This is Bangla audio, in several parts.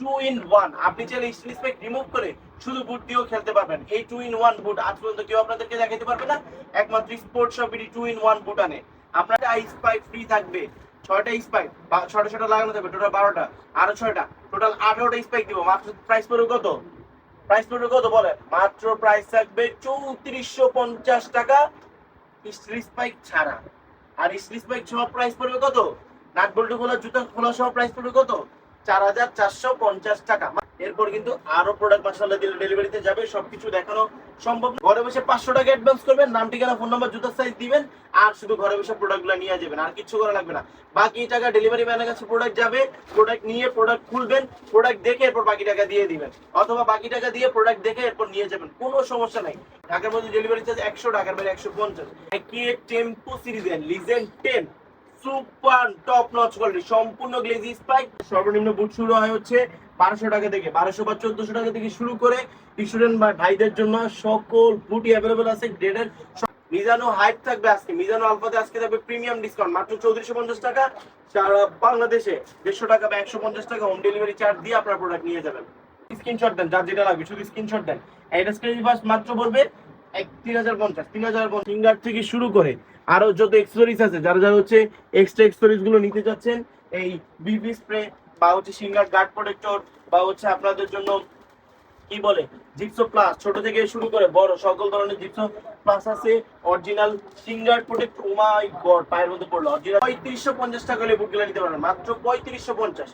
টু ইন ওয়ান আপনি চাইলে স্টিল স্পাইক রিমুভ করে শুধু বুট দিয়েও খেলতে পারবেন। এই টু ইন ওয়ান বুট আজ পর্যন্ত কেউ আপনাদেরকে দেখাতে পারবে না। একমাত্র sport shop two in one boot আনে। আপনার স্পাইক ফ্রি থাকবে। ছয়টা স্পাইক ছয়টা ছয়টা লাগানো থাকবে টোটাল বারোটা, আরও ছয়টা। টোটাল আঠারোটা স্পাইক দিব। মাত্র প্রাইস পড়বে কত? প্রাইস পড়বে কত বলে? মাত্র প্রাইস থাকবে চৌত্রিশশো পঞ্চাশ টাকা স্টিল স্পাইক ছাড়া। আর স্টিল স্পাইক সহ প্রাইস পড়বে কত? নাট বল্টু খোলা, জুতা খোলা সহ প্রাইস পড়বে কত? চার হাজার চারশো পঞ্চাশ টাকা। এরপর কিন্তু আরও প্রোডাক্ট ডেলিভারিতে যাবে, সবকিছু দেখানো সম্ভব ঘরে বসে পাঁচশো টাকা অ্যাডভান্স করবেন, নাম ঠিকানা ফোন নাম্বার জুতার সাইজ দিবেন, আর শুধু ঘরে বসে প্রোডাক্টগুলো নিয়ে যাবেন, আর কিছু করা লাগবে না। বাকি টাকা ডেলিভারি ম্যানের কাছে প্রোডাক্ট যাবে প্রোডাক্ট নিয়ে প্রোডাক্ট খুলবেন প্রোডাক্ট দেখে এরপর বাকি টাকা দিয়ে দিবেন। অথবা বাকি টাকা দিয়ে প্রোডাক্ট দেখে এরপর নিয়ে যাবেন, কোনো সমস্যা নাই। ঢাকার মধ্যে ডেলিভারি চার্জ একশো টাকার বাইরে একশো পঞ্চাশ। টেম্পো সিরিজের legend ten super top notch quality, সম্পূর্ণ গ্লেজি স্পাইক সর্বনিম্ন বুট শুরু হয় হচ্ছে বারোশো টাকা থেকে, বারোশো বা চোদ্দশো টাকা থেকে শুরু করে স্টুডেন্ট ভাইদের জন্য সকল বুটই অ্যাভেলেবেল আছে গ্রেডের মিজানো হাইট থাকবে আজকে, মিজানো আলফাতে আজকে থাকবে প্রিমিয়াম ডিসকাউন্ট মাত্র চৌত্রিশশো পঞ্চাশ টাকা, সারা বাংলাদেশে দেড়শো টাকা বা একশো পঞ্চাশ টাকা হোম ডেলিভারি চার্জ দিয়ে আপনার প্রোডাক্ট নিয়ে যাবেন। স্ক্রিনশট দেন, যার যেটা লাগবে, শুধু স্ক্রিনশট দেন। এটা স্ক্রিন মাত্র পড়বে এক তিন হাজার পঞ্চাশ, তিন হাজার ফিঙ্গার থেকে শুরু করে আরও যত এক্সেসরিজ আছে, যারা যারা হচ্ছে এক্সট্রা এক্সেসরিজগুলো নিতে যাচ্ছেন এই বিবি স্প্রে বা হচ্ছে সিঙ্গার গার্ড প্রোটেক্টর বা হচ্ছে আপনাদের জন্য কি বলে? জিপসো প্লাস ছোট থেকে শুরু করে বড়, সকল ধরনের জিপসো প্লাস আছে। Original shin guard protect oh my god পায়ের মধ্যে পড়ল। অরিজিনাল পঁয়ত্রিশশো পঞ্চাশ টাকা হলে বুটগুলো নিতে পারবেন। মাত্র পঁয়ত্রিশশো পঞ্চাশ।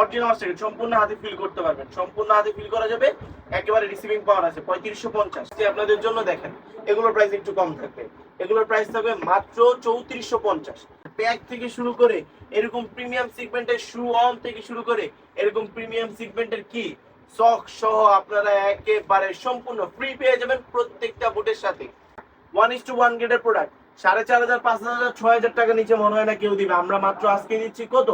অরিজিনাল মাস্টার সম্পূর্ণ হাতে ফিল করতে পারবেন। সম্পূর্ণ হাতে ফিল করা যাবে। একেবারে রিসিভিং পাওয়ার আছে, পঁয়ত্রিশশো পঞ্চাশ। আপনাদের জন্য দেখেন, এগুলোর প্রাইস একটু কম থাকবে। এগুলোর প্রাইস থাকবে মাত্র চৌত্রিশশো পঞ্চাশ। ব্যাগ থেকে শুরু করে এরকম প্রিমিয়াম সিগমেন্টের শু অন থেকে শুরু করে এরকম প্রিমিয়াম সিগমেন্টের কি? সক সহ আপনারা একেবারে সম্পূর্ণ ফ্রি পেয়ে যাবেন প্রত্যেকটা বুটের সাথে। ওয়ান ইস টু ওয়ান গ্রেডের প্রোডাক্ট সাড়ে চার হাজার পাঁচ হাজার ছয় হাজার টাকা নিচে মনে হয় না কেউ দিবে। আমরা মাত্র আজকে দিচ্ছি কত?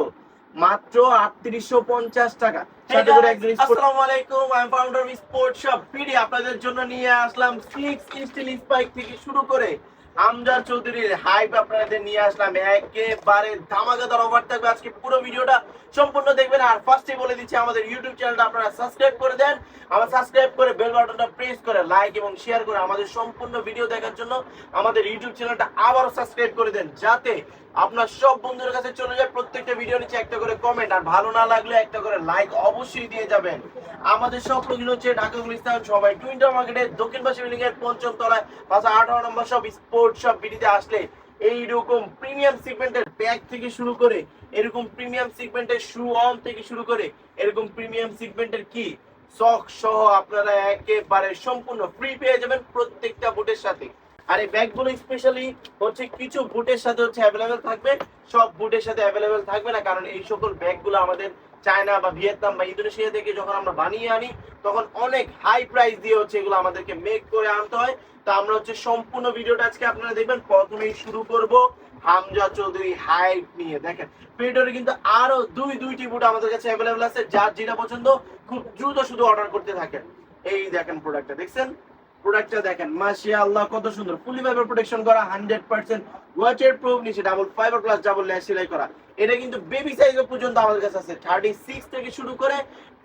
মাত্র আটত্রিশশো পঞ্চাশ টাকা। সাথে করে একজন আসসালামু আলাইকুম I founder of shop PD আপনাদের জন্য নিয়ে আসলাম সিক্স স্টিল স্পাইক থেকে শুরু করে আমজাদ চৌধুরীর হাইপ আপনাদের নিয়ে আসলাম। একেবারে ধামাকাদার অফার থাকবে আজকে পুরো ভিডিওটা। সম্পূর্ণ দেখবেন। আর ফার্স্টে বলে দিচ্ছি, আমাদের ইউটিউব চ্যানেলটা আপনারা সাবস্ক্রাইব করে দেন। আমার সাবস্ক্রাইব করে বেল বাটনটা প্রেস করে লাইক এবং শেয়ার করে আমাদের সম্পূর্ণ ভিডিও দেখার জন্য আমাদের ইউটিউব চ্যানেলটা আবারও সাবস্ক্রাইব করে দেন। যাতে আপনার সব বন্ধুদের কাছে চলে যায় প্রত্যেকটা ভিডিও নিচে একটা করে কমেন্ট আর ভালো না লাগলে একটা করে লাইক অবশ্যই দিয়ে যাবেন। আমাদের সব লোকজন হচ্ছে ঢাকা গুলিস্তান সবাই। টুইন্টার মার্কেটের দক্ষিণ পাশে বিল্ডিং এর পঞ্চম তলায়, পাশে আঠারো নম্বর সব স্পোর্ট সব বিডিতে আসলে প্রিমিয়াম সিগমেন্টের ব্যাগ থেকে শুরু করে এরকম প্রিমিয়াম সিগমেন্টের শু অন থেকে শুরু করে এরকম প্রিমিয়াম সিগমেন্টের কি? সক সহ আপনারা একেবারে সম্পূর্ণ ফ্রি পেয়ে যাবেন প্রত্যেকটা বুটের সাথে। আর এই ব্যাগগুলো স্পেশালি হচ্ছে কিছু বুটের সাথে হচ্ছে অ্যাভেলেবেল থাকবে। সব বুটের সাথে অ্যাভেলেবেল থাকবে না, কারণ এই সকল ব্যাগগুলো আমাদের চায়না বা ভিয়েতনাম বা ইন্দোনেশিয়া থেকে যখন আমরা বানিয়ে আনি, তখন অনেক হাই প্রাইস দিয়ে হচ্ছে এগুলো আমাদেরকে মেক করে আনতে হয়। তো আমরা হচ্ছে সম্পূর্ণ ভিডিওটা আজকে আপনারা দেখবেন। প্রথমেই শুরু করব হামজা চৌধুরী নিয়ে। দেখেন কিন্তু আরও দুই, দুইটি বুট আমাদের কাছে অ্যাভেলেবেল আছে, যার যেটা পছন্দ, খুব দ্রুত শুধু অর্ডার করতে থাকেন। এই দেখেন প্রোডাক্টটা দেখছেন? প্রোডাক্টটা দেখেন, মাশাআল্লাহ, কত সুন্দর। ফুলি ফাইবার প্রোটেকশন করা 100% ওয়াটার প্রুফ নিচে double fibre plus double layer সেলাই করা। এটা কিন্তু বেবি সাইজ পর্যন্ত আমাদের কাছে আছে। 36 থেকে শুরু করে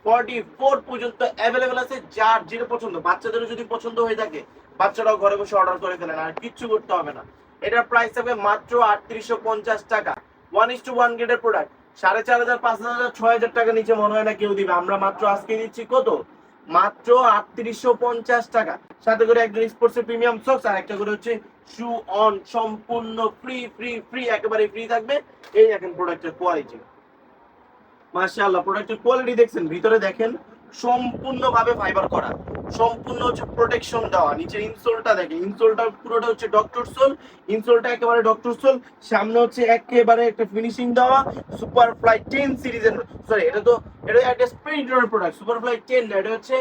44 পর্যন্ত অ্যাভেলেবেল আছে, যার যেটা পছন্দ। বাচ্চাদেরও যদি পছন্দ হয়ে থাকে, বাচ্চারাও ঘরে বসে অর্ডার করে ফেলেন, আর কিচ্ছু করতে হবে না। এটার প্রাইস থাকবে মাত্র 3850 টাকা। ওয়ান ইস টু ওয়ান গ্রেডের প্রোডাক্ট সাড়ে চার হাজার, পাঁচ হাজার, ছয় হাজার টাকা নিচে মনে হয় না কেউ দিবে। আমরা মাত্র আজকে দিচ্ছি কত? মাত্র আটত্রিশশো পঞ্চাশ টাকা। সাথে করে একজন স্পোর্টস প্রিমিয়াম সক্স আর একটা করে হচ্ছে শু অন সম্পূর্ণ ফ্রি ফ্রি ফ্রি একেবারে ফ্রি থাকবে। এই দেখেন প্রোডাক্টের কোয়ালিটি মাশাআল্লাহ প্রোডাক্টের কোয়ালিটি দেখছেন, ভিতরে দেখেন সম্পূর্ণভাবে ফাইবার করা। সম্পূর্ণ হচ্ছে প্রোটেকশন দেওয়া। নিচে ইনসোলটা দেখেন ইনসোলটা পুরোটা হচ্ছে ডক্টর সোল ইনসোলটা একেবারে ডক্টর সোল সামনে হচ্ছে একেবারে একটা ফিনিশিং দেওয়া। সুপার ফ্লাই টেন সিরিজের সরি এটা তো এটা একটা sprinter product super fly ten এটা হচ্ছে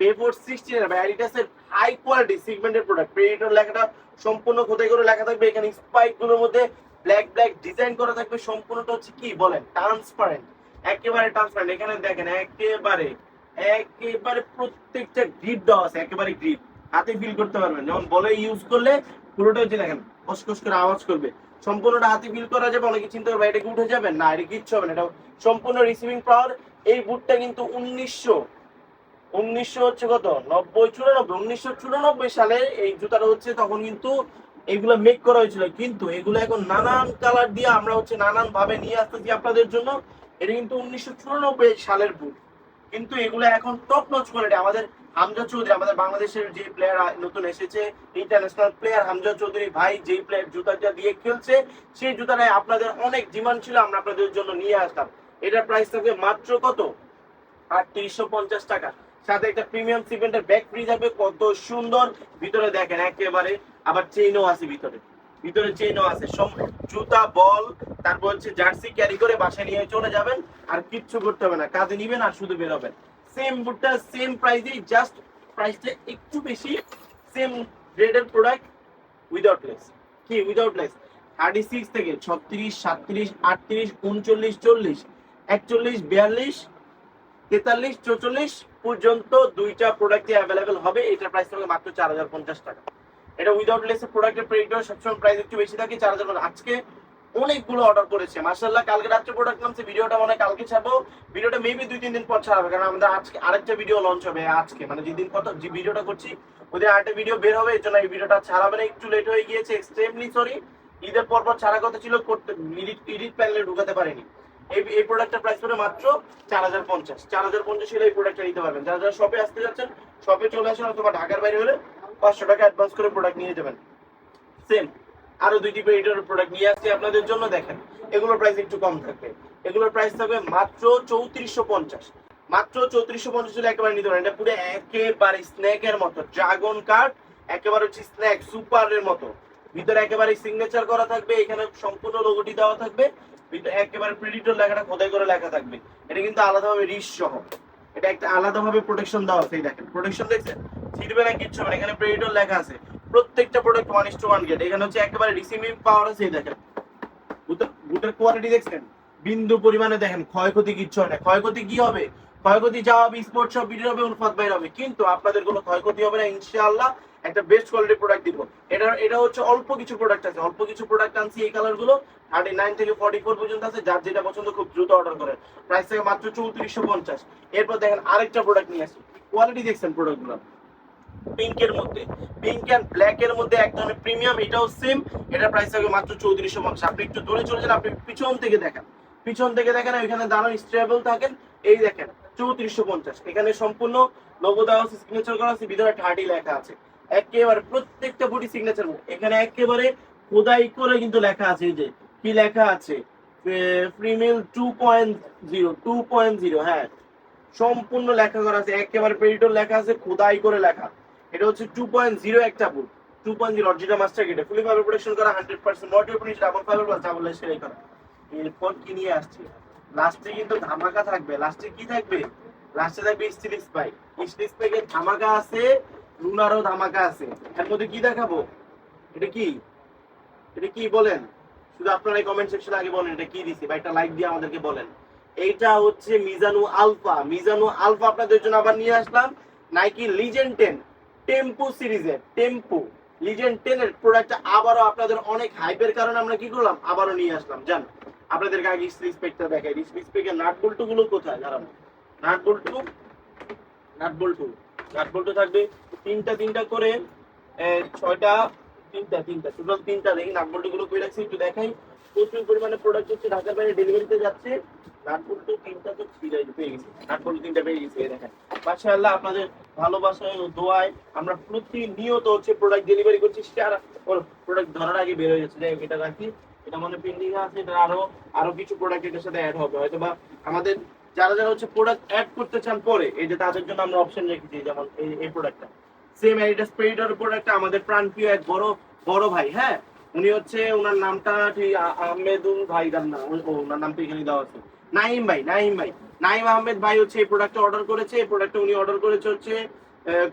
পেফোর সিক্সটিন বা অ্যাডিডাসের হাই কোয়ালিটি সিগমেন্টের প্রোডাক্ট প্রেডিটর লেখাটা সম্পূর্ণ খোদাই করে লেখা থাকবে। এখানে স্পাইকগুলোর মধ্যে ব্ল্যাক ব্ল্যাক ডিজাইন করা থাকবে। সম্পূর্ণটা হচ্ছে কি বলেন? ট্রান্সপারেন্ট একেবারে ট্রান্সপারেন্ট এখানে দেখেন, একেবারে একেবারে প্রত্যেকটা গ্রিপ দেওয়া আছে। একেবারে গ্রিপ হাতে ফিল করতে পারবেন। যেমন বলে ইউজ করলে পুরোটা হচ্ছে দেখেন কসকস করে আওয়াজ করবে। সম্পূর্ণটা হাতে ফিল করা যাবে, অনেকে চিন্তা করবে, এটা কি উঠে যাবে? না, এটা কিচ্ছু হবে না। এটা সম্পূর্ণ রিসিভিং পাওয়ার এই বুটটা কিন্তু উনিশশো উনিশশো হচ্ছে কত? নব্বই, চুরানব্বই। উনিশশো চুরানব্বই সালে এই জুতাটা হচ্ছে তখন কিন্তু এগুলো মেক করা হয়েছিল। কিন্তু এগুলো এখন নানান কালার দিয়ে আমরা হচ্ছে নানান ভাবে নিয়ে আসতেছি আপনাদের জন্য। এটা কিন্তু উনিশশো চুরানব্বই সালের বুট কিন্তু এগুলো এখন টপ নচ কোয়ালিটি আমাদের হামজা চৌধুরী, আমাদের বাংলাদেশের যে প্লেয়ার নতুন এসেছে ইন্টারন্যাশনাল প্লেয়ার হামজা চৌধুরী ভাই যেই প্লেয়ার জুতাটা দিয়ে খেলছে, সেই জুতাটাই আপনাদের অনেক ডিমান্ড ছিল, আমরা আপনাদের জন্য নিয়ে আসতাম। এটার প্রাইস থাকবে মাত্র কত? আটত্রিশশো পঞ্চাশ টাকা। সাথে একটা প্রিমিয়াম সিমেন্টের ব্যাগ ফ্রি থাকবে, কত সুন্দর। ভিতরে দেখেন, একেবারে আবার চেইনও আছে ভিতরে। ভিতরে চেইনও আছে জুতা, বল, তারপর হচ্ছে জার্সি ক্যারি করে বাসায় নিয়ে চলে যাবেন আর কিচ্ছু করতে হবে না, কাজে নিবেন আর শুধু বেরোবেন সেম বুটটা সেম প্রাইসেই জাস্ট প্রাইসটা একটু বেশি সেম গ্রেডের প্রোডাক্ট উইদাউট লেস কি উইদাউট লেস থার্টি সিক্স থেকে ছত্রিশ, সাতত্রিশ, আটত্রিশ, উনচল্লিশ, চল্লিশ, একচল্লিশ, বিয়াল্লিশ তেতাল্লিশ, চৌচল্লিশ পর্যন্ত দুইটা প্রোডাক্টই অ্যাভেলেবেল হবে। এটার প্রাইস থাকবে মাত্র চার হাজার পঞ্চাশ টাকা। এটা উইদাউট লেসের প্রোডাক্টের প্রেডিক্টর সবসময় প্রাইস একটু বেশি থাকে, চার হাজার আজকে অনেকগুলো অর্ডার করেছে। মার্শাল্লাহ কালকে রাত্রে প্রোডাক্ট নামছে, ভিডিওটা মনে কালকে ছাড়বো। ভিডিওটা মেবি দুই, তিন দিন পর ছাড়াবে কারণ আমাদের আজকে আরেকটা ভিডিও লঞ্চ হবে আজকে। মানে যেদিন কত যে ভিডিওটা করছি, ওদের আরেকটা ভিডিও বের হবে এর জন্য এই ভিডিওটা ছাড়াবে না। একটু লেট হয়ে গিয়েছে এক্সট্রিমলি সরি ঈদের পর পর ছাড়া কথা ছিল, করতে ইডিট ইডিট প্যানেলে ঢুকাতে পারেনি। এই এই প্রাইস পড়ে মাত্র চার হাজার পঞ্চাশ। চার হাজার পঞ্চাশ হলে এই প্রোডাক্টটা নিতে পারবেন। যারা যারা শপে আসতে যাচ্ছেন শপে চলে আসেন অথবা ঢাকার বাইরে হলে পাঁচশো টাকা অ্যাডভান্স করে প্রোডাক্ট নিয়ে যাবেন। সেম আরও দুইটি পেরিটার প্রোডাক্ট নিয়ে আসছি আপনাদের জন্য, দেখেন। এগুলোর প্রাইস একটু কম থাকবে। এগুলোর প্রাইস থাকবে মাত্র চৌত্রিশশো পঞ্চাশ। মাত্র চৌত্রিশশো পঞ্চাশ হলে একেবারে নিতে পারেন। এটা পুরো একেবারে স্ন্যাকের মতো। ড্রাগন কার্ড একেবারে হচ্ছে স্ন্যাক সুপারের মতো। ভিতরে একেবারে সিগনেচার করা থাকবে। এখানে সম্পূর্ণ লোগোটি দেওয়া থাকবে। ভিতরে একেবারে লেখাটা খোদাই করে লেখা থাকবে। এটা কিন্তু আলাদাভাবে রিস সহ। এটা একটা আলাদাভাবে প্রোটেকশন দেওয়া আছে দেখেন। প্রোটেকশন দেখছেন? ছিটবে না, কিচ্ছু হবে এখানে লেখা আছে। প্রত্যেকটা product one is to one gate এখানে হচ্ছে একেবারে রিসিভিং পাওয়ার আছে দেখেন। বুটের- কোয়ালিটি দেখছেন? বিন্দু পরিমাণে দেখেন, ক্ষয়ক্ষতি কিচ্ছু হয় না। ক্ষয়ক্ষতি কি হবে? ক্ষয়ক্ষতি যা হবে স্পোর্টস সব ভিডিও হবে, উলফাত বাইর হবে। কিন্তু আপনাদের কোনো ক্ষয়ক্ষতি হবে না, ইনশাআল্লাহ। একটা বেস্ট কোয়ালিটির প্রোডাক্ট দিব। এটা এটা হচ্ছে অল্প কিছু প্রোডাক্ট আছে। অল্প কিছু প্রোডাক্ট আনছি এই কালারগুলো থার্টি নাইন থেকে ফর্টি ফোর পর্যন্ত আছে, যার যেটা পছন্দ খুব দ্রুত অর্ডার করেন প্রাইস থেকে মাত্র চৌত্রিশশো পঞ্চাশ। এরপর দেখেন আরেকটা প্রোডাক্ট নিয়ে আসি। কোয়ালিটি দেখছেন প্রোডাক্টগুলো? পিঙ্কের মধ্যে। পিঙ্ক অ্যান্ড ব্ল্যাক এর মধ্যে এক ধরনের প্রিমিয়াম এটাও সেম এটার প্রাইস থাকবে মাত্র চৌত্রিশশো পঞ্চাশ। আপনি একটু দূরে চলে যান আপনি পিছন থেকে দেখেন। পিছন থেকে দেখেন, ওইখানে দাঁড়ানো স্টেবল থাকেন। এই দেখেন, চৌত্রিশশো পঞ্চাশ। এখানে সম্পূর্ণ লোগো দেওয়া আছে সিগনেচার করা আছে, ভিতরে থার্টি লেখা আছে। একেবারে প্রত্যেকটা বডি সিগনেচার এখানে একেবারে খোদাই করে কিন্তু লেখা আছে যে, কি লেখা আছে? ফ্রিমিল two point zero two point zero হ্যাঁ। সম্পূর্ণ লেখা করা আছে, একেবারে পেরিটর লেখা আছে, খোদাই করে লেখা। এটা হচ্ছে টু পয়েন্ট জিরো একটা boot two point zero master গেটে ফুলি ফাইবার করা hundred percent motive finish double fibre plus double সেলাই করা। এরপর কি নিয়ে আসছে? লাস্টে কিন্তু ধামাকা থাকবে। লাস্টে কি থাকবে? লাস্টে থাকবে স্টিল স্পাইক স্টিল স্পাইকের ধামাকা আছে লুনারও ধামাকা আছে। এর মধ্যে কি দেখাবো? এটা কি? এটা কি বলেন? শুধু আপনারা কমেন্ট সেকশনে আগে বলেন, এটা কি দিছি? বা একটা লাইক দিয়ে আমাদেরকে বলেন। এইটা হচ্ছে মিজানু আলফা। মিজানু আলফা আপনাদের জন্য আবার নিয়ে আসলাম। নাইকি লিজেন্ড টেন টেম্পো সিরিজের টেম্পো লিজেন্ড টেন এর প্রোডাক্টটা আবারও আপনাদের অনেক হাইপের কারণে আমরা কি করলাম? আবারও নিয়ে আসলাম। জান, আপনাদেরকে আগে রিসপেক্টটা দেখাই। রিসপেক্টের নাট বল্টু গুলো কোথায়? দাঁড়ানো। নাট বল্টু নাট বল্টু নাট বল্টু থাকবে। তিনটা তিনটা করে ছয়টা, তিনটা তিনটা, টোটাল তিনটা। দেখি নাট বল্টু গুলো করে রাখছি, একটু দেখাই। প্রচুর পরিমাণে প্রোডাক্ট হচ্ছে, ঢাকার বাইরে ডেলিভারিতে যাচ্ছে। নাট বল্টু তিনটা তো পেয়ে গেছি। নাট বল্টু তিনটা পেয়ে গেছি দেখেন। মাশাআল্লাহ, আপনাদের ভালোবাসায় ও দোয়ায় আমরা প্রতিনিয়ত হচ্ছে প্রোডাক্ট ডেলিভারি করছি। সেটা প্রোডাক্ট ধরার আগে বের হয়ে যাচ্ছে। যাই এটা রাখি এটা মনে পেন্ডিং আছে, এটা আরও আরও কিছু প্রোডাক্ট এটার সাথে অ্যাড হবে। হয়তো বা আমাদের যারা যারা হচ্ছে প্রোডাক্ট অ্যাড করতে চান পরে, এই যে তাদের জন্য আমরা অপশন রেখেছি যেমন এই এই প্রোডাক্টটা সেম এটা স্প্রেডার প্রোডাক্টটা আমাদের প্রাণপ্রিয় এক বড় বড় ভাই হ্যাঁ? উনি হচ্ছে ওনার নামটা ঠিক আহমেদুল ভাই, তার নাম, ও, ওনার নাম তো এখানে দেওয়া আছে। নাইম ভাই নাইম ভাই। নাইম আহমেদ ভাই হচ্ছে এই প্রোডাক্টটা অর্ডার করেছে, এই প্রোডাক্টটা উনি অর্ডার করেছে হচ্ছে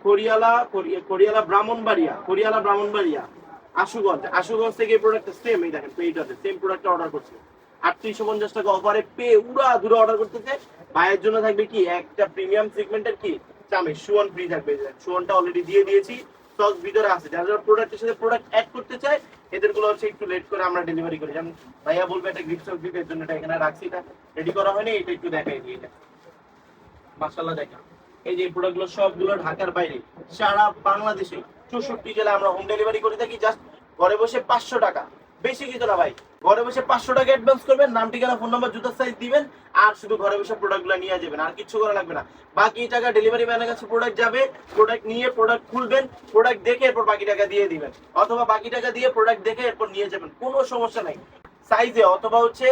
কোরিয়ালা কোরি- কোরিয়ালা ব্রাহ্মণবাড়িয়া কোরিয়ালা ব্রাহ্মণবাড়িয়া, আশুগঞ্জ আশুগঞ্জ থেকে এই প্রোডাক্টটা সেম এই দেখেন পেইটাতে সেম প্রোডাক্টটা অর্ডার করছে। আটত্রিশশো পঞ্চাশ টাকা অফারে পেয়ে উড়া দূরে অর্ডার করতেছে ভাইয়ের জন্য থাকবে কি? একটা প্রিমিয়াম সেগমেন্টের কি? চামে সুয়ান ফ্রি থাকবে। সুয়ানটা অলরেডি দিয়ে দিয়েছি। স্টক ভিতরে আছে। যারা যারা প্রোডাক্টের সাথে প্রোডাক্ট অ্যাড করতে চায় এদেরগুলো হচ্ছে একটু লেট করে আমরা ডেলিভারি করি। যেমন ভাইয়া বলবে একটা গিফট স্টক দিতে জন্য এটা এখানে রাখছি। এটা রেডি করা হয়নি, এটা একটু দেখাই দিই। এটা মাসাল্লাহ দেখা। এই যে প্রোডাক্টগুলো সবগুলো ঢাকার বাইরে। সারা বাংলাদেশে চৌষট্টি জেলায় আমরা হোম ডেলিভারি করে থাকি। জাস্ট ঘরে বসে পাঁচশো টাকা। বেশি কিছু না ভাই। ঘরে বসে পাঁচশো টাকা অ্যাডভান্স করবেন, নাম ঠিকানা ফোন নাম্বার জুতার সাইজ দিবেন, আর শুধু ঘরে বসে প্রোডাক্টগুলো নিয়ে যাবেন, আর কিছু করা লাগবে না। বাকি টাকা ডেলিভারি ম্যানের কাছে প্রোডাক্ট যাবে প্রোডাক্ট নিয়ে প্রোডাক্ট খুলবেন প্রোডাক্ট দেখে এরপর বাকি টাকা দিয়ে দিবেন। অথবা বাকি টাকা দিয়ে প্রোডাক্ট দেখে এরপর নিয়ে যাবেন, কোনো সমস্যা নাই। সাইজে অথবা হচ্ছে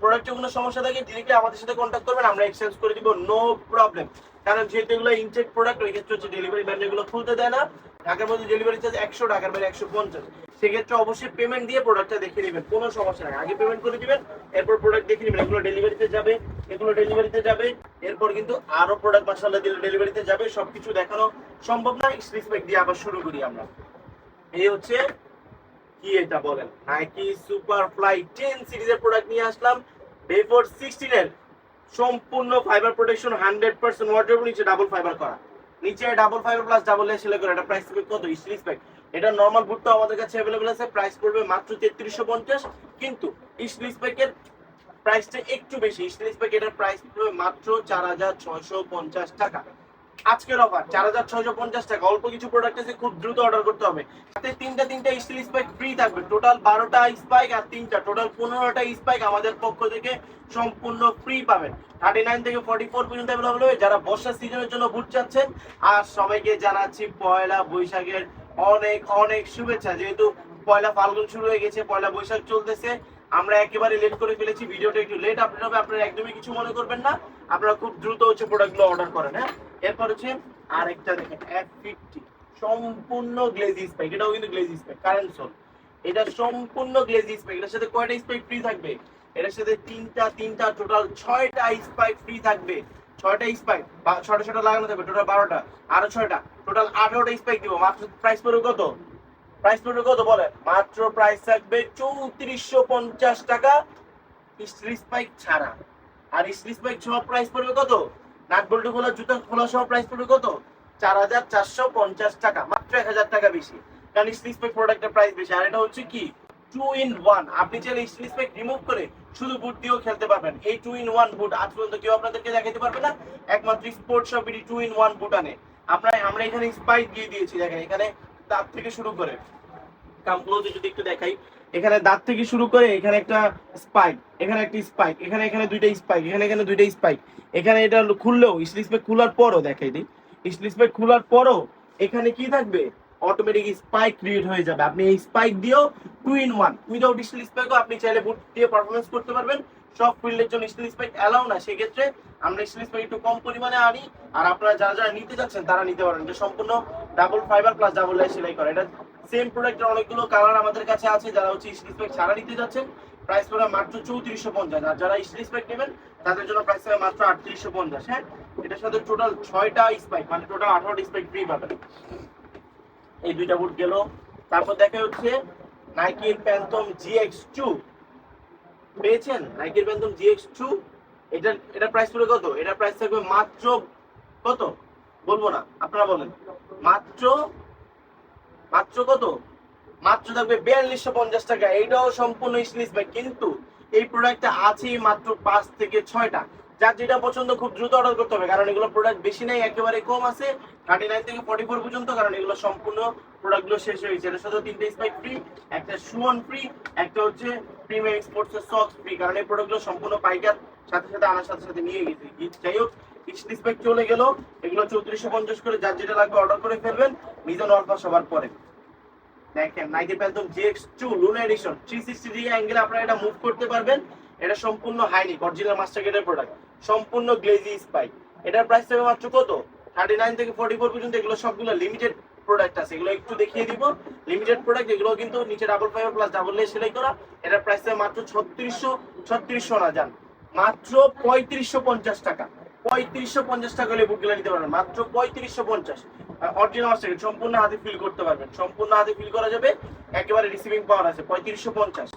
প্রোডাক্টে কোনো সমস্যা থাকে ডিরেক্টলি আমাদের সাথে কন্ট্যাক্ট করবেন, আমরা এক্সচেঞ্জ করে দিব নো প্রবলেম কারণ যেহেতু এগুলো ইনটেক প্রোডাক্ট ওই ক্ষেত্রে হচ্ছে ডেলিভারি ম্যান এগুলো খুলতে দেয় না। ঢাকার মধ্যে ডেলিভারি চার্জ একশো, ঢাকার বাইরে একশো পঞ্চাশ। সেক্ষেত্রে অবশ্যই পেমেন্ট দিয়ে প্রোডাক্টটা দেখে নেবেন, কোনো সমস্যা নাই। আগে পেমেন্ট করে দিবেন, এরপর প্রোডাক্ট দেখে নেবেন, এগুলো ডেলিভারিতে যাবে, এগুলো ডেলিভারিতে যাবে, এরপর কিন্তু আরও প্রোডাক্ট মাসাল্লাহ দিলে ডেলিভারিতে যাবে, সবকিছু দেখানো সম্ভব না রিসপেক্ট দিয়ে আবার শুরু করি আমরা। এই হচ্ছে কি এটা বলেন? নাইকি সুপার ফ্লাই টেন সিরিজের প্রোডাক্ট নিয়ে আসলাম বেফোর সিক্সটিন এর সম্পূর্ণ fibre protection hundred percent water নিচে ডাবল ফাইবার করা। নিচে ডাবল ফাইবার প্লাস ডাবল সেলাই করা, এটা প্রাইস কত? স্লিস প্যাক এটা নর্মাল বুটটা আমাদের কাছে অ্যাভেলেবল আছে প্রাইস পড়বে মাত্র তেত্রিশশো পঞ্চাশ। কিন্তু স্লিস প্যাকের প্রাইসটা একটু বেশি। স্লিস প্যাক এটার প্রাইস পড়বে মাত্র চার হাজার ছয়শো পঞ্চাশ টাকা। আজকের অফার চার হাজার ছয়শো পঞ্চাশ টাকা। অল্প কিছু প্রোডাক্ট আছে, খুব দ্রুত অর্ডার করতে হবে। সাথে তিনটা তিনটা স্টিল স্পাইক ফ্রি থাকবে। টোটাল বারোটা স্পাইক আর তিনটা টোটাল পনেরোটা স্পাইক আমাদের পক্ষ থেকে সম্পূর্ণ ফ্রি পাবেন। থার্টি নাইন থেকে ফর্টি ফোর পর্যন্ত অ্যাভেলেবল হবে। যারা বর্ষার সিজনের জন্য ভুট চাচ্ছেন, আর সবাইকে জানাচ্ছি পয়লা বৈশাখের অনেক অনেক শুভেচ্ছা। যেহেতু পয়লা ফাল্গুন শুরু হয়ে গেছে, পয়লা বৈশাখ চলতেছে, আমরা একেবারে লেট করে ফেলেছি, ভিডিওটা একটু লেট আপলোড হবে, আপনারা একদমই কিছু মনে করবেন না। আপনারা খুব দ্রুত হচ্ছে প্রোডাক্টগুলো অর্ডার করেন হ্যাঁ? এরপর হচ্ছে আরেকটা দেখেন এফ ফিফটি সম্পূর্ণ গ্লেজি স্পাইক এটাও কিন্তু গ্লেজি স্পাইক কারেন্ট সোল এটা সম্পূর্ণ গ্লেজি স্পাইক এটার সাথে কয়টা স্পাইক ফ্রি থাকবে? এটার সাথে তিনটা তিনটা টোটাল ছয়টা স্পাইক ফ্রি থাকবে। ছয়টা স্পাইক ছয়টা ছয়টা লাগানো থাকবে টোটাল বারোটা, আরও ছয়টা টোটাল আঠারোটা স্পাইক দিব। মাত্র প্রাইস পড়বে কত? প্রাইস পড়বে কত বলে? মাত্র প্রাইস থাকবে চৌত্রিশশো পঞ্চাশ টাকা স্ট্রি স্পাইক ছাড়া। আর স্ট্রি স্পাইক সহ প্রাইস পড়বে কত? নাট বল্টু জুতা খোলা সহ প্রাইস পড়বে কত? চার হাজার চারশো পঞ্চাশ টাকা, মাত্র এক হাজার টাকা বেশি। কারণ স্ট্রি স্পাইক প্রোডাক্টের প্রাইস বেশি। আর এটা হচ্ছে কি? টু ইন ওয়ান আপনি চাইলে স্ট্রি স্পাইক রিমুভ করে শুধু বুট দিয়েও খেলতে পারবেন। এই টু ইন ওয়ান বুট আজ পর্যন্ত কেউ আপনাদেরকে দেখাতে পারবে না। একমাত্র sports shop two in one boot আনে। আপনার আমরা এখানে স্পাইক দিয়ে দিয়েছি, দেখেন, এখানে দাঁত থেকে শুরু করে। কাম যদি একটু দেখাই, এখানে দাঁত থেকে শুরু করে, এখানে একটা স্পাইক এখানে একটা স্পাইক এখানে এখানে দুইটা স্পাইক এখানে এখানে দুইটা স্পাইক এখানে এটা খুললেও, স্লিপ খোলার পরও, দেখাই দিই। স্লিপ খোলার পরও, এখানে কি থাকবে? অটোমেটিক স্পাইক ক্রিয়েট হয়ে যাবে। আপনি এই স্পাইক দিয়েও two in one without steel স্পাইকও আপনি চাইলে বুট দিয়ে পারফরমেন্স করতে পারবেন। সব ফিল্ডের জন্য স্টিল স্পাইক অ্যালাউ না। সেক্ষেত্রে আমরা স্টিল স্পাইক একটু কম পরিমাণে আনি আর আপনারা যারা যারা নিতে যাচ্ছেন তারা নিতে পারেন। এটা সম্পূর্ণ ডাবল ফাইবার প্লাস ডাবল লাই সেলাই করা। এটা সেম প্রোডাক্টের অনেকগুলো কালার আমাদের কাছে আছে। যারা হচ্ছে স্টিল স্পাইক ছাড়া নিতে যাচ্ছেন প্রাইস পড়বে মাত্র চৌত্রিশশো পঞ্চাশ। আর যারা স্টিল স্পাইক নেবেন, তাদের জন্য প্রাইস হবে মাত্র আটত্রিশশো পঞ্চাশ। হ্যাঁ? এটার সাথে টোটাল ছয়টা স্পাইক মানে টোটাল আঠারোটা স্পাইক ফ্রি পাবেন। এই দুইটা বুট গেল। তারপর দেখা হচ্ছে নাইকির প্যান্থম জিএক্স টু পেয়েছেন? নাইকির প্যান্থম জিএক্স টু এটা এটা প্রাইস পড়বে কত? এটা প্রাইস থাকবে মাত্র কত? বলব না, আপনারা বলেন। মাত্র মাত্র কত? মাত্র থাকবে বিয়াল্লিশশো পঞ্চাশ টাকা। এইটাও সম্পূর্ণ স্লিস ব্যাগ কিন্তু এই প্রোডাক্টটা আছেই মাত্র পাঁচ থেকে ছয়টা। যার যেটা পছন্দ খুব দ্রুত অর্ডার করতে হবে। কারণ এগুলো প্রোডাক্ট বেশি নাই, একেবারে কম আছে। থার্টি নাইন থেকে ফর্টি ফোর পর্যন্ত, কারণ এগুলো সম্পূর্ণ প্রোডাক্টগুলো শেষ হয়েছে এটার সাথে তিনটে স্পাইক ফ্রি একটা সুয়ন ফ্রি একটা হচ্ছে প্রিমিয়াম স্পোর্টস এর সক্স ফ্রি কারণ এই প্রোডাক্টগুলো সম্পূর্ণ পাইকার সাথে সাথে আনার সাথে সাথে নিয়ে গেছে। যাই হোক স্পাইক চলে গেল। এগুলো চৌত্রিশশো পঞ্চাশ করে যার যেটা লাগবে অর্ডার করে ফেলবেন। মিজান অল্পা সবার পরে। দেখেন Nike phantom GX two luna edition three sixty degree অ্যাঙ্গেলে আপনারা এটা মুভ করতে পারবেন। এটা সম্পূর্ণ হাইনিক অরিজিনাল মাস্টার গেটের প্রোডাক্ট সম্পূর্ণ গ্লেজি স্পাইক এটার প্রাইস থাকবে মাত্র কত? থার্টি নাইন থেকে ফর্টি ফোর পর্যন্ত এগুলো সবগুলো লিমিটেড প্রোডাক্ট আছে। এগুলো একটু দেখিয়ে দিব। লিমিটেড প্রোডাক্ট এগুলো কিন্তু নিচে ডাবল ফাইভ প্লাস ডাবল লে সেলাই করা। এটার প্রাইস থাকবে মাত্র ছত্রিশশো ছত্রিশশো না যান মাত্র পঁয়ত্রিশশো পঞ্চাশ টাকা। পঁয়ত্রিশশো পঞ্চাশ টাকা হলে বুকগুলো নিতে পারবেন। মাত্র পঁয়ত্রিশশো পঞ্চাশ। অরিজিনাল মাস্টার সম্পূর্ণ হাতে ফিল করতে পারবেন। সম্পূর্ণ হাতে ফিল করা যাবে। একেবারে রিসিভিং পাওয়ার আছে, পঁয়ত্রিশশো পঞ্চাশ।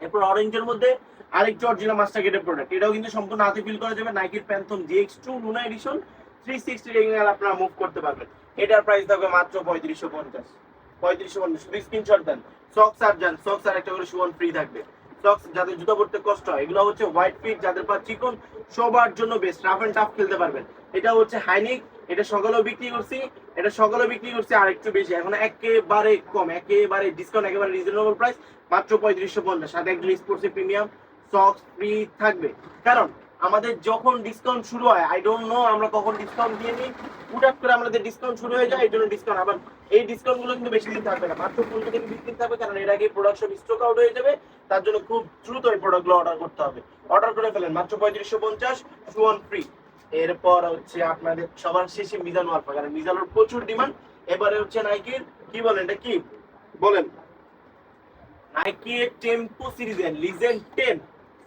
এরপর অরেঞ্জের মধ্যে আরেকটি অরিজিনাল মাস্টার গেটের প্রোডাক্ট এটাও কিন্তু সম্পূর্ণ হাতে ফিল করা যাবে নাইকির phantom GX two luna edition three sixty regular আপনারা মুভ করতে পারবেন। এটার প্রাইস থাকবে মাত্র পঁয়ত্রিশশো পঞ্চাশ। পঁয়ত্রিশশো পঞ্চাশ। শুধু স্ক্রিনশট দেন। সক্স আর যান সক্স আর একটা করে সুবন ফ্রি থাকবে। সক্স যাদের জুতা পড়তে কষ্ট হয়, এগুলো হচ্ছে হোয়াইট ফিট যাদের পা চিকন, সবার জন্য বেস্ট রাফ এন্ড টাফ খেলতে পারবেন। এটা হচ্ছে হাইনিক এটা সকালেও বিক্রি করছি, এটা সকালেও বিক্রি করছি আর একটু বেশি। এখন একেবারে কম, একেবারে ডিসকাউন্ট একেবারে রিজনেবল প্রাইস মাত্র পঁয়ত্রিশশো পঞ্চাশ। সাথে একজন স্পোর্টস প্রিমিয়াম সক্স ফ্রি থাকবে। কারণ আমাদের যখন ডিসকাউন্ট শুরু হয় আই ডোন্ট নো আমরা কখন ডিসকাউন্ট দিয়ে নিই হুটাট করে আমাদের ডিসকাউন্ট শুরু হয়ে যায়, এই জন্য ডিসকাউন্ট আবার এই ডিসকাউন্টগুলো কিন্তু বেশি দিন থাকবে না। মাত্র পনেরো থেকে বিশ দিন থাকবে, কারণ এর আগে প্রোডাকশন স্টক আউট হয়ে যাবে, তার জন্য খুব দ্রুত এই প্রোডাক্টগুলো অর্ডার করতে হবে। অর্ডার করে ফেলেন, মাত্র পঁয়ত্রিশশো পঞ্চাশ সুয়ান ফ্রি এরপর হচ্ছে আপনাদের সবার শেষে মিজান আলফা কারণ মিজানোর প্রচুর ডিমান্ড এবারে হচ্ছে নাইকির কি বলেন এটা কি? বলেন। নাইকি টেম্পো সিরিজের legend ten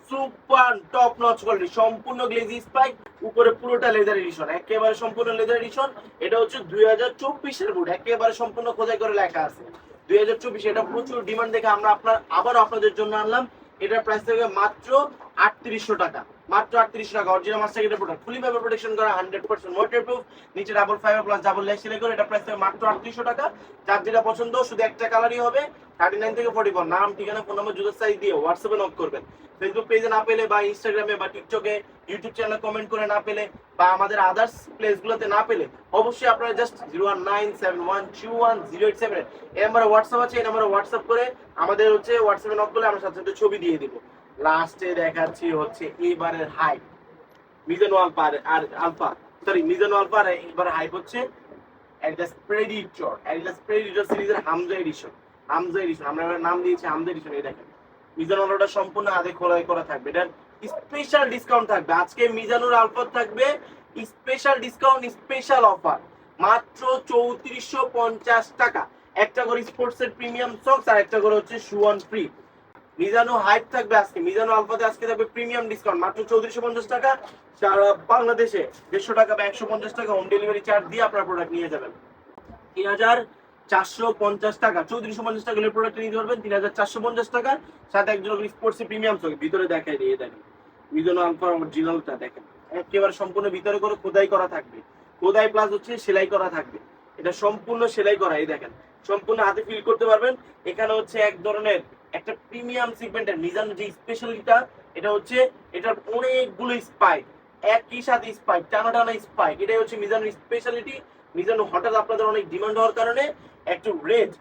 super top notch quality, সম্পূর্ণ গ্লেজি স্পাইক, উপরে পুরোটা লেদার এডিশন, একেবারে সম্পূর্ণ লেদার এডিশন, এটা হচ্ছে দুই হাজার চব্বিশের বুট একেবারে সম্পূর্ণ খোদাই করে লেখা আছে। দুই হাজার চব্বিশ এটা প্রচুর ডিমান্ড দেখে আমরা আপনার আবার আপনাদের জন্য আনলাম, এটার প্রাইস থেকে মাত্র আটত্রিশশো টাকা। মাত্র আটত্রিশশো টাকা original master product fully paper protection করা হান্ড্রেড পার্সেন্ট ওয়াটার প্রুফ নিচে double fibre plus double lace সেলাই করে এটা প্রাইস থেকে মাত্র আটত্রিশশো টাকা। যার যেটা পছন্দ, শুধু একটা কালারই হবে থার্টি নাইন থেকে ফোর্টি ফোর নাম, ঠিকানা ফোন নম্বর জুতোর সাইজ দিয়ে হোয়াটসঅ্যাপে নক করবেন। ফেসবুক পেজে না পেলে বা ইনস্টাগ্রামে বা টিকটকে ইউটিউব চ্যানেলে কমেন্ট করে না পেলে বা আমাদের আদার্স প্লেসগুলোতে না পেলে, অবশ্যই আপনারা just zero one nine seven one two one zero eight seven এই নাম্বারে হোয়াটসঅ্যাপ আছে, এই নাম্বারে হোয়াটসঅ্যাপ করে আমাদের হচ্ছে হোয়াটসঅ্যাপে নক করলে আমরা সাথে সাথে ছবি দিয়ে দিব। লাস্টে দেখাচ্ছি হচ্ছে এবারের হাইপ মিজানো আলফা আর- আলফা সরি মিজানো আলফা আর এবার হাইপ হচ্ছে অ্যাডিডাস প্রেডিটর অ্যাডিডাস প্রেডিটর সিরিজের হামজা এডিশন হামজা এডিশন আমরা এবার নাম দিয়েছি হামজা এডিশন এই দেখেন। মিজান আলফাটা সম্পূর্ণ আদে খোলাই করা থাকবে। এটার স্পেশাল ডিসকাউন্ট থাকবে। আজকে মিজানুর আলফা থাকবে স্পেশাল ডিসকাউন্ট স্পেশাল অফার মাত্র চৌত্রিশশো পঞ্চাশ টাকা। একটা করে স্পোর্টস এর প্রিমিয়াম সক্স আর একটা করে হচ্ছে সুয়ান ফ্রি মিজানো হাইট থাকবে আজকে, মিজানো আলফাতে আজকে থাকবে প্রিমিয়াম ডিসকাউন্ট মাত্র চৌত্রিশশো পঞ্চাশ টাকা, সারা বাংলাদেশে দেড়শো টাকা বা একশো পঞ্চাশ টাকা হোম ডেলিভারি চার্জ দিয়ে আপনার প্রোডাক্ট নিয়ে যাবেন। তিন হাজার চারশো পঞ্চাশ টাকা, চৌত্রিশশো পঞ্চাশ টাকা প্রোডাক্ট নিতে পারবেন, তিন হাজার চারশো পঞ্চাশ টাকা, সাথে একজন স্পোর্টস প্রিমিয়াম সঙ্গে ভিতরে দেখায় দিয়ে দেখেন মিজানো আলফা অরিজিনালটা দেখেন, একেবারে সম্পূর্ণ ভিতরে করে খোদাই করা থাকবে। খোদাই প্লাস হচ্ছে সেলাই করা থাকবে। এটা সম্পূর্ণ সেলাই করা, এই দেখেন, সম্পূর্ণ হাতে ফিল করতে পারবেন। এখানে হচ্ছে এক ধরনের একটা প্রিমিয়াম সিগমেন্টের মিজান যে স্পেশালিটা এটা হচ্ছে এটার অনেকগুলো স্পাইক একই সাথে স্পাইক টানা টানা স্পাইক এটাই হচ্ছে মিজানের স্পেশালিটি মিজান হঠাৎ আপনাদের অনেক ডিমান্ড হওয়ার কারণে একটু রেড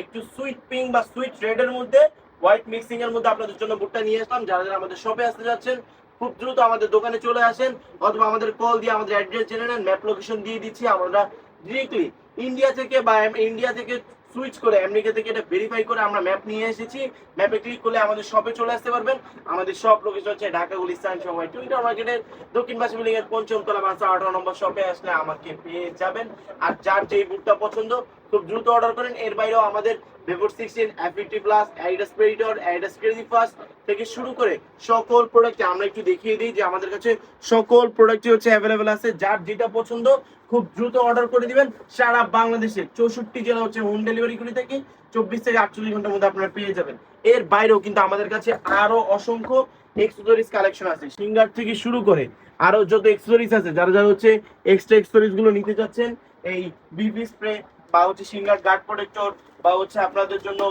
একটু সুইট পিঙ্ক বা সুইট রেড এর মধ্যে হোয়াইট মিক্সিং এর মধ্যে আপনাদের জন্য বুটটা নিয়ে আসলাম। যারা যারা আমাদের শপে আসতে যাচ্ছেন, খুব দ্রুত আমাদের দোকানে চলে আসেন অথবা আমাদের কল দিয়ে আমাদের অ্যাড্রেস জেনে নেন ম্যাপ লোকেশন দিয়ে দিচ্ছি। আমরা ডিরেক্টলি ইন্ডিয়া থেকে বা ইন্ডিয়া থেকে সুইচ করে আমেরিকা থেকে এটা ভেরিফাই করে আমরা ম্যাপ নিয়ে এসেছি। ম্যাপে ক্লিক করলে আমাদের শপে চলে আসতে পারবেন। আমাদের শপ লোকেশন হচ্ছে ঢাকা গুলিস্তান সময় টুইটার মার্কেটের দক্ষিণ পাশে বিল্ডিং এর পঞ্চম তলা পাঁচশো আঠারো নম্বর শপে আসলে আমাকে পেয়ে যাবেন। আর যার যেই বুটটা পছন্দ খুব দ্রুত অর্ডার করেন। এর বাইরেও আমাদের vapor sixteen F fifty plus Adidas predator Adidas crazy fast থেকে শুরু করে সকল প্রোডাক্ট আমরা একটু দেখিয়ে দিই যে আমাদের কাছে সকল প্রোডাক্টই হচ্ছে অ্যাভেলেবেল আছে। যার যেটা পছন্দ, খুব দ্রুত অর্ডার করে দিবেন। সারা বাংলাদেশে চৌষট্টি জেলা হচ্ছে হোম ডেলিভারি করে থাকি চব্বিশ থেকে আটচল্লিশ ঘণ্টার মধ্যে আপনারা পেয়ে যাবেন। এর বাইরেও কিন্তু আমাদের কাছে আরও অসংখ্য এক্সেসরিজ কালেকশন আছে। সিঙ্গার থেকে শুরু করে আরও যত এক্সেসরিজ আছে, যারা যারা হচ্ছে এক্সট্রা এক্সেসরিজগুলো নিতে যাচ্ছেন এই বিবি স্প্রে বা হচ্ছে সিঙ্গার গার্ড প্রোটেক্টর বা হচ্ছে আপনাদের জন্য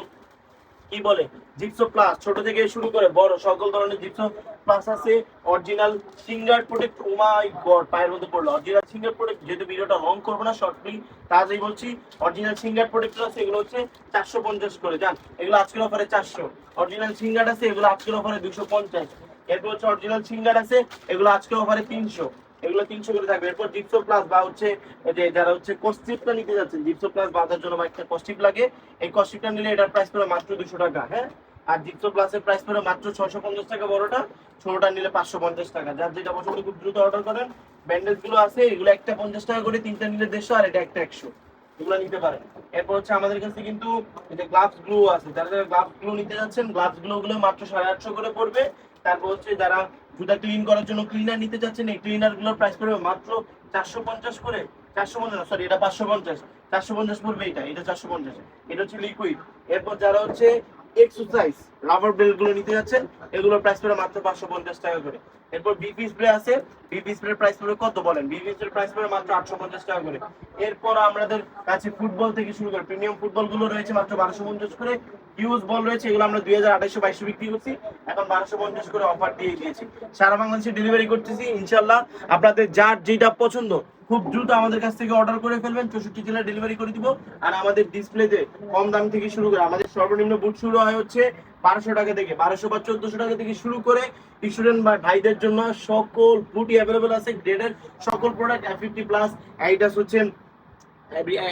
কি বলে জিপসো প্লাস ছোট থেকে শুরু করে বড়, সকল ধরনের জিপসো প্লাস আছে original shin guard protect oh my god পায়ের মধ্যে পড়ল। অরিজিনাল সিঙ্গার প্রোটেক্ট যেহেতু ভিডিওটা লং করব না শর্টলি তাড়াতাড়ি বলছি অরিজিনাল সিঙ্গার প্রোটেক্ট আছে, এগুলো হচ্ছে চারশো পঞ্চাশ করে যান এগুলো আজকের অফারে চারশো। অরিজিনাল সিঙ্গার আছে, এগুলো আজকের অফারে দুশো পঞ্চাশ। এরপর হচ্ছে অরিজিনাল সিঙ্গার আছে, এগুলো আজকের অফারে তিনশো। এগুলো তিনশো করে থাকবে। এরপর জিপসো প্লাস বা হচ্ছে যে যারা হচ্ছে কস্টিপটা নিতে যাচ্ছেন জিপসো প্লাস বাঁধার জন্য বা একটা কস্টিপ লাগে, এই কস্টিপটা নিলে এটার প্রাইস পড়ে মাত্র দুশো টাকা হ্যাঁ? আর জিপসো প্লাসের প্রাইস পড়ে মাত্র ছয়শো পঞ্চাশ টাকা বড়টা, ছোটটা নিলে পাঁচশো পঞ্চাশ টাকা। যার যেটা পছন্দ খুব দ্রুত অর্ডার করেন ব্যান্ডেজগুলো আছে, এগুলো একটা পঞ্চাশ টাকা করে, তিনটা নিলে দেড়শো আর এটা একটা একশো। এগুলো নিতে পারেন। এরপর হচ্ছে আমাদের কাছে কিন্তু গ্লাভস গ্লু আছে, যারা যারা গ্লাভস গ্লু নিতে যাচ্ছেন গ্লাভস গ্লু গুলো মাত্র সাড়ে আটশো করে পড়বে। তারপর হচ্ছে যারা জুতা ক্লিন করার জন্য ক্লিনার নিতে চাচ্ছেন এই ক্লিনারগুলোর প্রাইস পড়বে মাত্র চারশো পঞ্চাশ করে। চারশো পঞ্চাশ সরি এটা পাঁচশো পঞ্চাশ। চারশো পঞ্চাশ পড়বে এটা এটা চারশো পঞ্চাশ। এটা হচ্ছে লিকুইড এরপর যারা হচ্ছে এক্সারসাইজ রাবার বেল্টগুলো নিতে যাচ্ছেন এগুলোর প্রাইস পড়ে মাত্র পাঁচশো পঞ্চাশ টাকা করে। এরপর বিপি স্প্রে আছে বিপি স্প্রে প্রাইস পড়বে কত বলেন? বিপি স্প্রে প্রাইস পড়বে মাত্র আটশো পঞ্চাশ টাকা করে। এরপর আমাদের কাছে ফুটবল থেকে শুরু করে প্রিমিয়াম ফুটবলগুলো রয়েছে মাত্র বারোশো পঞ্চাশ করে। ইউজ বল রয়েছে, এগুলো আমরা দুই হাজার আড়াইশো বাইশশো বিক্রি করছি, এখন বারোশো পঞ্চাশ করে অফার দিয়ে দিয়েছি। সারা বাংলাদেশে ডেলিভারি করতেছি ইনশাল্লাহ আপনাদের যার যেটা পছন্দ খুব দ্রুত আমাদের কাছ থেকে অর্ডার করে ফেলবেন, চৌষট্টি জেলায় ডেলিভারি করে দিব। আর আমাদের ডিসপ্লেতে কম দাম থেকে শুরু করে, আমাদের সর্বনিম্ন বুট শুরু হয় হচ্ছে বারোশো টাকা থেকে, বারোশো বা চোদ্দশো টাকা থেকে শুরু করে স্টুডেন্ট বা ভাইদের জন্য সকল বুটই অ্যাভেলেবেল আছে গ্রেডের সকল প্রোডাক্ট এফ ফিফটি প্লাস এইটাস হচ্ছে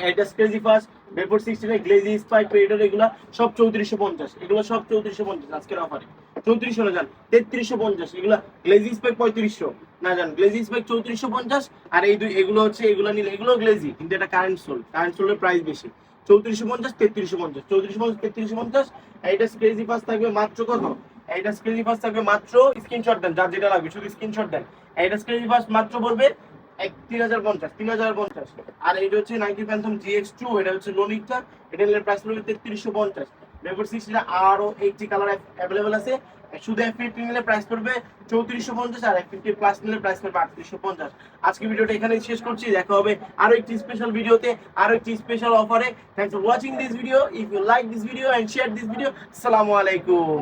এইটাস ক্রেজি ফাস্ট বেপর সিক্সটিনে গ্লেজি স্পাইক পেডার এগুলো সব চৌত্রিশশো পঞ্চাশ, এগুলো সব চৌত্রিশশো পঞ্চাশ আজকের অফারে চৌত্রিশশো না যান, তেত্রিশশো পঞ্চাশ, এগুলো গ্লেজি স্পাইক পঁয়ত্রিশশো। না জান গ্লেজি স্পাইক চৌত্রিশশো পঞ্চাশ, আর এই দুই, এগুলো হচ্ছে, এগুলো নিলে এগুলো গ্লেজি কিন্তু এটা কারেন্ট সোল কারেন্ট সোলের প্রাইস বেশি। চৌত্রিশশো পঞ্চাশ, তেত্রিশশো পঞ্চাশ, চৌত্রিশশো পঞ্চাশ, তেত্রিশশো পঞ্চাশ, এইটা ক্রেজি ফাস্ট থাকবে মাত্র কত? এইটা ক্রেজি ফাস্ট থাকবে মাত্র স্ক্রিনশট দেন, যার যেটা লাগবে, শুধু স্ক্রিনশট দেন। এইটা ক্রেজি ফাস্ট মাত্র পড়বে তিন হাজার পঞ্চাশ, তিন হাজার পঞ্চাশ। আর এটা হচ্ছে নাইনটি প্যান্থম জিএক্স টু এটা হচ্ছে লোনিকটা এটা নিলে প্রাইস পড়বে তেত্রিশশো পঞ্চাশ। লেবার সিক্সটিটা আরও এইটটি কালার অ্যাভেলেবেল আছে। শুধু এফ ফিফটি নিলে প্রাইস পড়বে চৌত্রিশশো পঞ্চাশ আর এফ ফিফটি প্লাস নিলে প্রাইস পড়বে আটত্রিশশো পঞ্চাশ। আজকে ভিডিওটা এখানে শেষ করছি। দেখা হবে আরও একটি স্পেশাল ভিডিওতে, আরও একটি স্পেশাল অফারে thanks for watching this video if you like this video and share this video সালামু আলাইকুম।